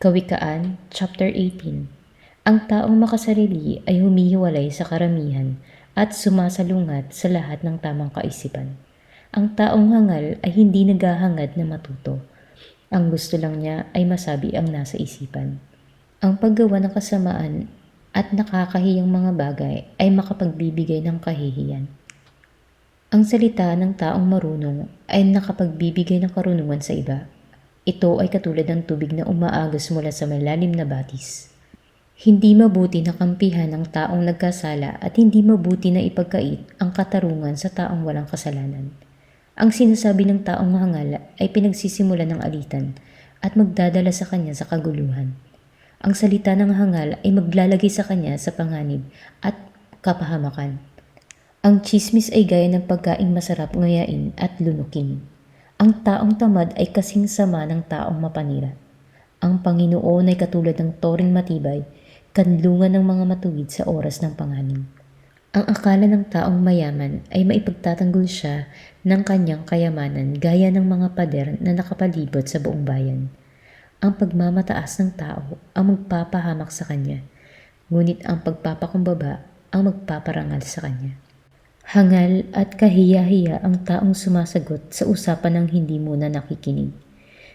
Kawikaan, Chapter 18 Ang taong makasarili ay humihiwalay sa karamihan at sumasalungat sa lahat ng tamang kaisipan. Ang taong hangal ay hindi naghahangad na matuto. Ang gusto lang niya ay masabi ang nasa isipan. Ang paggawa ng kasamaan at nakakahiyang mga bagay ay makapagbibigay ng kahihiyan. Ang salita ng taong marunong ay nakapagbibigay ng karunungan sa iba. Ito ay katulad ng tubig na umaagos mula sa malalim na batis. Hindi mabuti na kampihan ng taong nagkasala at hindi mabuti na ipagkait ang katarungan sa taong walang kasalanan. Ang sinasabi ng taong hangal ay pinagsisimula ng alitan at magdadala sa kanya sa kaguluhan. Ang salita ng hangal ay maglalagay sa kanya sa panganib at kapahamakan. Ang chismis ay gaya ng pagkaing masarap ngayain at lunukin. Ang taong tamad ay kasing sama ng taong mapanira. Ang Panginoon ay katulad ng toring matibay, kanlungan ng mga matuwid sa oras ng panganib. Ang akala ng taong mayaman ay maipagtatanggol siya ng kanyang kayamanan gaya ng mga pader na nakapalibot sa buong bayan. Ang pagmamataas ng tao ang magpapahamak sa kanya, ngunit ang pagpapakumbaba ang magpaparangal sa kanya. Hangal at kahiya-hiya ang taong sumasagot sa usapan ng hindi muna nakikinig.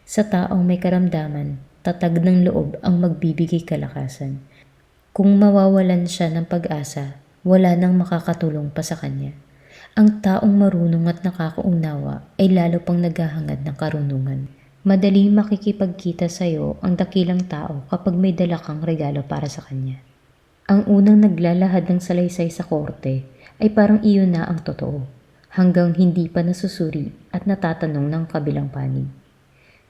Sa taong may karamdaman, tatag ng loob ang magbibigay kalakasan. Kung mawawalan siya ng pag-asa, wala nang makakatulong pa sa kanya. Ang taong marunong at nakakaunawa ay lalo pang naghahangad ng karunungan. Madaling makikipagkita sa iyo ang dakilang tao kapag may dala kang regalo para sa kanya. Ang unang naglalahad ng salaysay sa korte ay parang iyon na ang totoo, hanggang hindi pa nasusuri at natatanong ng kabilang panig.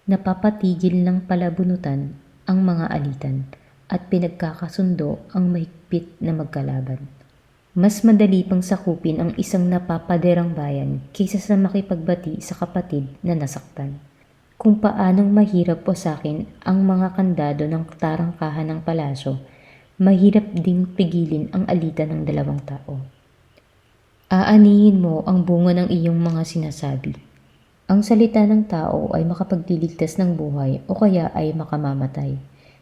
Napapatigil ng palabunutan ang mga alitan at pinagkakasundo ang mahigpit na magkalaban. Mas madali pang sakupin ang isang napapaderang bayan kaysa sa makipagbati sa kapatid na nasaktan. Kung paanong mahirap po sa akin ang mga kandado ng tarangkahan ng palasyo, mahirap ding pigilin ang alitan ng dalawang tao. Aanihin mo ang bunga ng iyong mga sinasabi. Ang salita ng tao ay makapagdiligtas ng buhay o kaya ay makamamatay.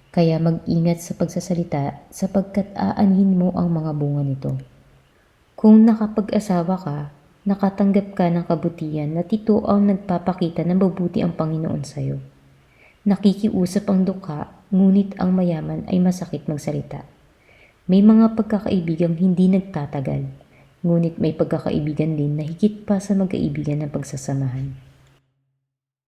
Kaya mag-ingat sa pagsasalita sapagkat aanhin mo ang mga bunga nito. Kung nakapag-asawa ka, nakatanggap ka ng kabutihan na tito ang nagpapakita na mabuti ang Panginoon sa iyo. Nakikiusap ang dukha, ngunit ang mayaman ay masakit magsalita. May mga pagkakaibigang hindi nagtatagal, ngunit may pagkakaibigan din na higit pa sa magkaibigan ng pagsasamahan.